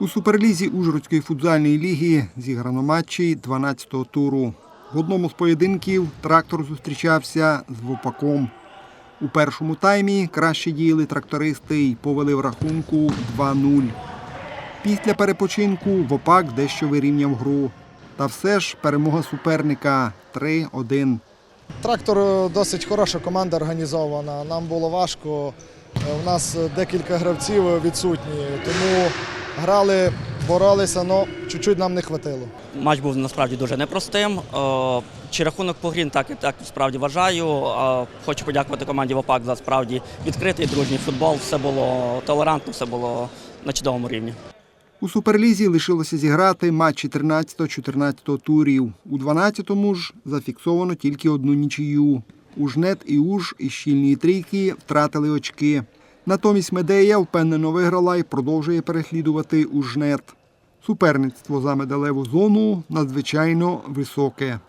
У суперлізі Ужгородської футзальної ліги зіграно матчі 12-го туру. В одному з поєдинків трактор зустрічався з Вопаком. У першому таймі краще діяли трактористи й повели в рахунку 2-0. Після перепочинку Вопак дещо вирівняв гру. Та все ж перемога суперника 3-1. Трактор е, досить хороша команда організована. Нам було важко. Е, У нас е, декілька гравців відсутні, тому грали, боролися, але чуть-чуть нам не вистачило. Матч був насправді дуже непростим. Е, Чи рахунок по грі так, так справді вважаю. Е, Хочу подякувати команді ВОПАК за справді відкритий дружній футбол. Все було толерантно, все було на чудовому рівні. У суперлізі лишилося зіграти матчі 13-14 турів. У 12-му ж зафіксовано тільки одну нічию. Ужнет і Уж із щільної трійки втратили очки. Натомість Медея впевнено виграла і продовжує переслідувати у жнет. Суперництво за медалеву зону надзвичайно високе.